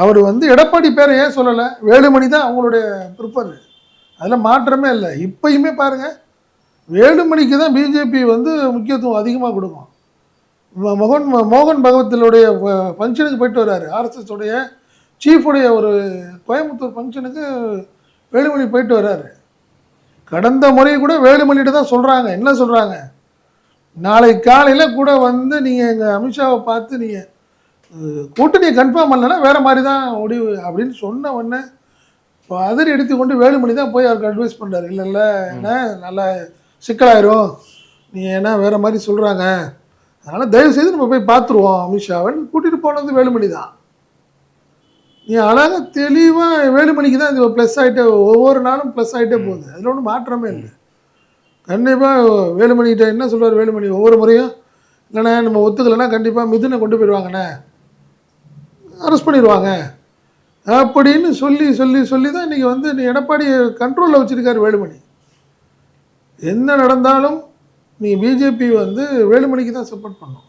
அவர் வந்து எடப்பாடி பேரை ஏன் சொல்லலை? வேலுமணி தான் அவங்களுடைய ப்ரிஃபர் அதில் மாற்றமே இல்லை. இப்பயுமே பாருங்கள் வேலுமணிக்கு தான் பிஜேபி வந்து முக்கியத்துவம் அதிகமாக கொடுக்கும். மோகன் மோகன் பகவத்தினுடைய ஃபங்க்ஷனுக்கு போயிட்டு வர்றாரு. ஆர்எஸ்எஸ்டைய சீஃபுடைய ஒரு கோயம்புத்தூர் ஃபங்க்ஷனுக்கு வேலுமணி போயிட்டு வர்றாரு. கடந்த முறை கூட வேலுமணிகிட்ட தான் சொல்கிறாங்க என்ன சொல்கிறாங்க நாளை காலையில் கூட வந்து நீங்கள் எங்கள் அமித்ஷாவை பார்த்து நீங்கள் கூட்டணியை கன்ஃபார்ம் பண்ணலன்னா வேறு மாதிரி தான் முடிவு அப்படின்னு சொன்ன உடனே இப்போ அதிரி எடுத்துக்கொண்டு வேலுமணி தான் போய் அவருக்கு அட்வைஸ் பண்ணுறாரு இல்லை இல்லை என்ன? நல்லா சிக்கலாயிரும். நீ ஏன்னா வேறு மாதிரி சொல்கிறாங்க அதனால் தயவு செய்து நம்ம போய் பார்த்துருவோம் அமித்ஷாவன் கூட்டிகிட்டு போனது வேலுமணி தான். நீ அழகாக தெளிவாக வேலுமணிக்கு தான் இது ப்ளஸ் ஆகிட்டே ஒவ்வொரு நாளும் ப்ளஸ் ஆகிட்டே போகுது. அதில் ஒன்றும் மாற்றமே இல்லை. கண்டிப்பாக வேலுமணிகிட்ட என்ன சொல்றாரு வேலுமணி? ஒவ்வொரு முறையும் இல்லைண்ணே நம்ம ஒத்துக்கலைன்னா கண்டிப்பாக மிதுனை கொண்டு போயிடுவாங்கண்ணே. அரெஸ்ட் பண்ணிடுவாங்க அப்படின்னு சொல்லி சொல்லி சொல்லி தான் இன்றைக்கி வந்து நீ கண்ட்ரோலில் வச்சுருக்காரு வேலுமணி. என்ன நடந்தாலும் நீ பிஜேபி வந்து வேலுமணிக்கு தான் சப்போர்ட் பண்ணும்